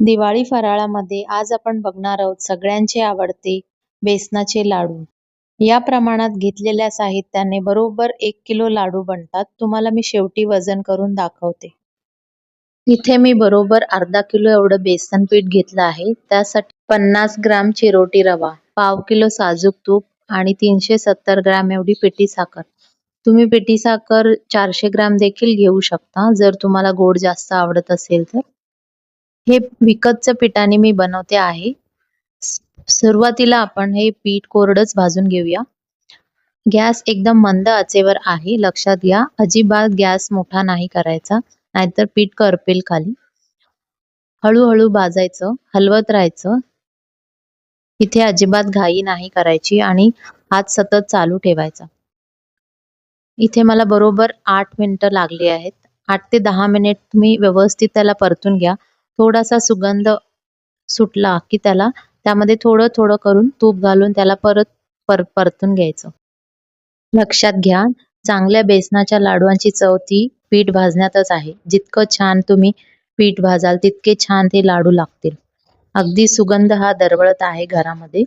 दिवाळी फराळामध्ये आज आपण बघणार आहोत सगळ्यांचे आवडते बेसनाचे लाडू. या प्रमाणात घेतलेल्या साहित्याने बरोबर एक किलो लाडू बनतात. तुम्हाला मी शेवटी वजन करून दाखवते. इथे मी बरोबर अर्धा किलो एवढं बेसन पीठ घेतलं आहे. त्यासाठी पन्नास ग्राम चिरोटी रवा पाव किलो साजूक तूप आणि तीनशे सत्तर ग्राम एवढी पिठी साखर. तुम्ही पिठी साखर चारशे ग्राम देखील घेऊ शकता. जर तुम्हाला गोड जास्त आवडत असेल तर. हे विकतच्या पिठाने मी बनवते आहे. सुरुवातीला आपण हे पीठ कोरडच भाजून घेऊया. गॅस एकदम मंद आचेवर आहे. लक्षात घ्या अजिबात गॅस मोठा नाही करायचा नाहीतर पीठ करपेल खाली. हळूहळू भाजायचं हलवत राहायचं. इथे अजिबात घाई नाही करायची आणि हात सतत चालू ठेवायचा. इथे मला बरोबर आठ मिनिटं लागली आहेत. आठ ते दहा मिनिट तुम्ही व्यवस्थित त्याला परतून घ्या. थोडासा सुगंध सुटला की त्याला त्यामध्ये थोडं थोडं करून तूप घालून त्याला परत पर परतून घ्यायचं. लक्षात घ्या चांगल्या बेसनाच्या लाडवांची चव ती पीठ भाजण्यातच आहे. जितकं छान तुम्ही पीठ भाजाल तितके छान ते लाडू लागतील. अगदी सुगंध हा दरवळत आहे घरामध्ये.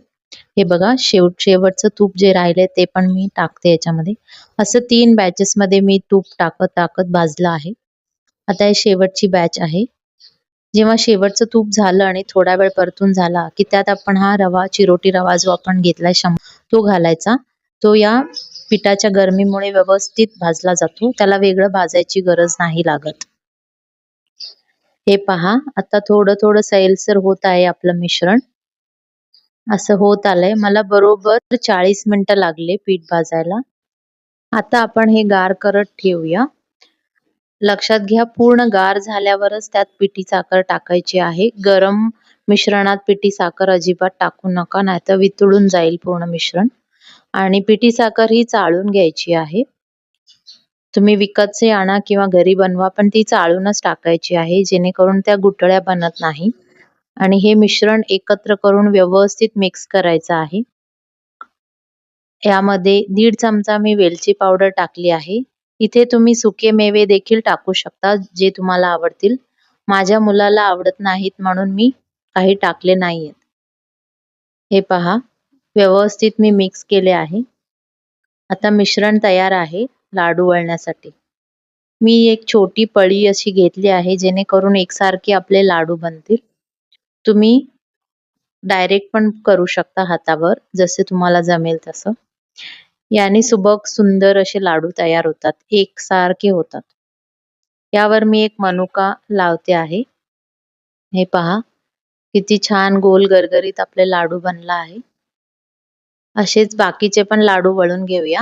हे बघा शेवट शेवटचं तूप जे राहिले ते पण मी टाकते याच्यामध्ये. असं तीन बॅचेस मध्ये मी तूप टाकत टाकत भाजलं आहे. आता हे शेवटची बॅच आहे. जेव्हा शेवटचं तूप झालं आणि थोडा वेळ परतून झाला की त्यात आपण हा रवा चिरोटी रवा जो आपण घेतलाय शं तो घालायचा. तो या पिठाच्या गरमीमुळे व्यवस्थित भाजला जातो. त्याला वेगळं भाजायची गरज नाही लागत. हे पहा आता थोडं थोडं सैलसर होत आहे आपलं मिश्रण. असं होत आलंय. मला बरोबर चाळीस मिनिटं लागले पीठ भाजायला. आता आपण हे गार करत ठेवूया. लक्षात घ्या पूर्ण गार झाल्यावरच त्यात पिठी साखर टाकायची आहे. गरम मिश्रणात पिठी साखर अजिबात टाकू नका नाहीतर वितळून जाईल पूर्ण मिश्रण. आणि पिठी साखर ही चाळून घ्यायची आहे. तुम्ही विकतचे आणा किंवा घरी बनवा पण ती चाळूनच टाकायची आहे जेणेकरून त्या गुटळ्या बनत नाही. आणि हे मिश्रण एकत्र करून व्यवस्थित मिक्स करायचं आहे. यामध्ये दीड चमचा मी वेलची पावडर टाकली आहे. इथे तुम्ही सुके मेवे देखील टाकू शकता जे तुम्हाला आवडतील. माझ्या मुलाला आवडत नाहीत म्हणून मी काही टाकले नाहीयेत. हे पहा व्यवस्थित मी मिक्स केले आहे. आता मिश्रण तयार आहे लाडू वळण्यासाठी. मी एक छोटी पळी अशी घेतली आहे जेणेकरून एकसारखे आपले लाडू बनतील. तुम्ही डायरेक्ट पण करू शकता हातावर जसे तुम्हाला जमेल तसं. याने सुबक सुंदर असे लाडू तयार होतात एकसारखे होतात. यावर मी एक मनुका लावते आहे. हे पहा किती छान गोल गरगरीत आपले लाडू बनला आहे. असेच बाकीचे पण लाडू वळून घेऊया.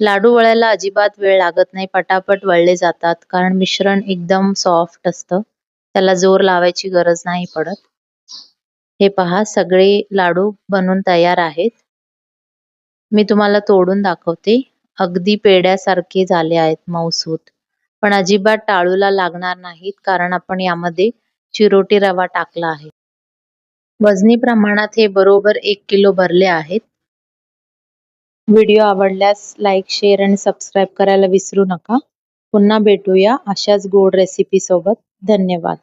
लाडू वळायला अजिबात वेळ लागत नाही पटापट वळले जातात कारण मिश्रण एकदम सॉफ्ट असतं. त्याला जोर लावायची गरज नाही पडत. हे पहा सगळे लाडू बनून तयार आहेत. मी तुम्हाला तोडून दाखवते. अगदी पेड्यासारखे झाले आहेत मऊसूत. पण अजिबात टाळूला लागणार नाहीत कारण आपण यामध्ये चिरोटी रवा टाकला आहे. वजनी प्रमाणात हे बरोबर एक किलो भरले आहेत. व्हिडिओ आवडल्यास लाईक शेअर आणि सबस्क्राईब करायला विसरू नका. पुन्हा भेटूया अशाच गोड रेसिपी सोबत. धन्यवाद.